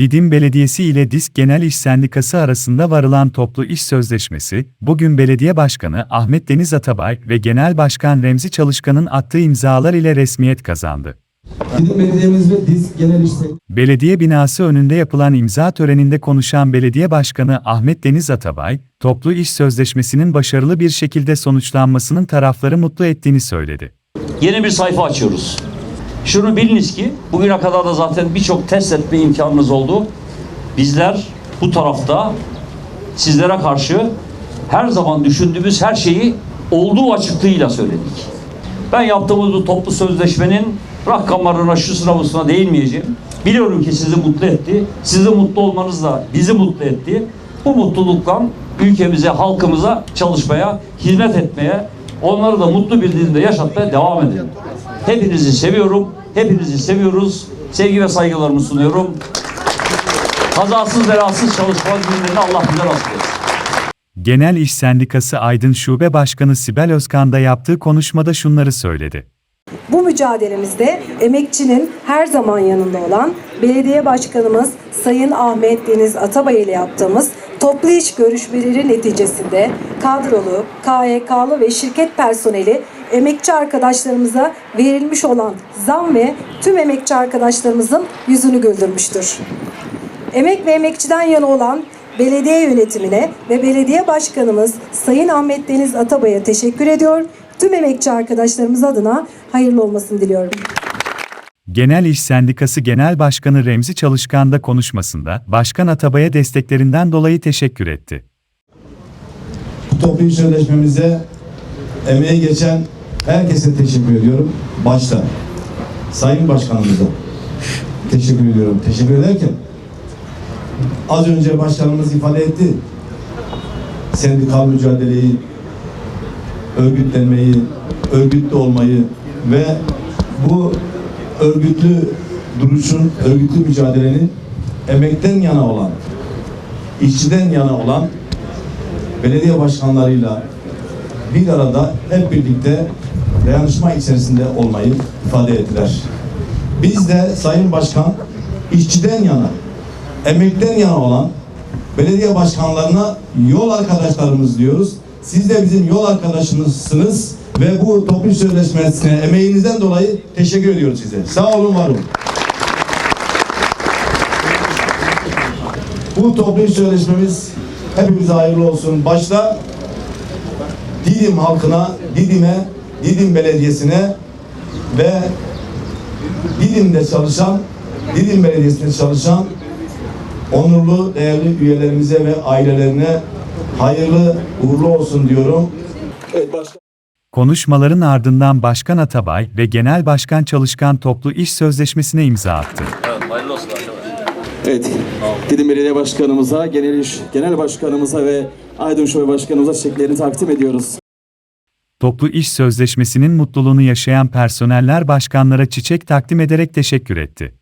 Didim Belediyesi ile Disk Genel İş Sendikası arasında varılan toplu iş sözleşmesi, bugün Belediye Başkanı Ahmet Deniz Atabay ve Genel Başkan Remzi Çalışkan'ın attığı imzalar ile resmiyet kazandı. Didim Belediyemiz ve Disk Genel İş Belediye binası önünde yapılan imza töreninde konuşan Belediye Başkanı Ahmet Deniz Atabay, toplu iş sözleşmesinin başarılı bir şekilde sonuçlanmasının tarafları mutlu ettiğini söyledi. yeni bir sayfa açıyoruz. Şunu biliniz ki bugüne kadar da zaten birçok test etme imkanınız oldu. Bizler bu tarafta sizlere karşı her zaman düşündüğümüz her şeyi olduğu açıklığıyla söyledik. Ben yaptığımız bu toplu sözleşmenin rakamlarına, şu sınavısına değinmeyeceğim. Biliyorum ki sizi mutlu etti. Sizin mutlu olmanız da bizi mutlu etti. Bu mutlulukla ülkemize, halkımıza çalışmaya, hizmet etmeye, onları da mutlu bir dilde yaşatmaya devam edelim. Hepinizi seviyorum. Hepinizi seviyoruz. Sevgi ve saygılarımı sunuyorum. Kazasız belasız çalışma günlerini Allah bize nasip etsin. Genel İş Sendikası Aydın Şube Başkanı Sibel Özkan da yaptığı konuşmada şunları söyledi. Bu mücadelemizde emekçinin her zaman yanında olan belediye başkanımız Sayın Ahmet Deniz Atabay ile yaptığımız toplu iş görüşmeleri neticesinde kadrolu, KYK'lı ve şirket personeli emekçi arkadaşlarımıza verilmiş olan zam ve tüm emekçi arkadaşlarımızın yüzünü güldürmüştür. Emek ve emekçiden yana olan belediye yönetimine ve belediye başkanımız Sayın Ahmet Deniz Atabay'a teşekkür ediyor. Tüm emekçi arkadaşlarımız adına hayırlı olmasını diliyorum. Genel İş Sendikası Genel Başkanı Remzi Çalışkan da konuşmasında, Başkan Atabay'a desteklerinden dolayı teşekkür etti. Bu toplu iş sözleşmemize emeği geçen herkese teşekkür ediyorum. Başta Sayın Başkanımıza teşekkür ediyorum. Teşekkür ederken az önce başkanımız ifade etti. Sendikal mücadeleyi, örgütlenmeyi, örgütlü olmayı ve bu örgütlü duruşun, örgütlü mücadelenin emekten yana olan, işçiden yana olan belediye başkanlarıyla bir arada hep birlikte dayanışma içerisinde olmayı ifade ettiler. Biz de Sayın Başkan işçiden yana, emekten yana olan belediye başkanlarına yol arkadaşlarımız diyoruz. Siz de bizim yol arkadaşımızsınız ve bu toplu sözleşmesine emeğinizden dolayı teşekkür ediyoruz size. Sağ olun, var olun. Bu toplu iş sözleşmemiz hepimize hayırlı olsun. Başta Didim halkına, Didim'e, Didim Belediyesi'ne ve Didim'de çalışan, Didim Belediyesi'nde çalışan onurlu, değerli üyelerimize ve ailelerine hayırlı, uğurlu olsun diyorum. Konuşmaların ardından Başkan Atabay ve Genel Başkan Çalışkan toplu iş sözleşmesine imza attı. Evet, hayırlı olsun arkadaşlar. Evet. Didim Belediye Başkanımıza, Genel İş Genel Başkanımıza ve Aydın Şoy Başkanımıza çiçeklerini takdim ediyoruz. Toplu iş sözleşmesinin mutluluğunu yaşayan personeller başkanlara çiçek takdim ederek teşekkür etti.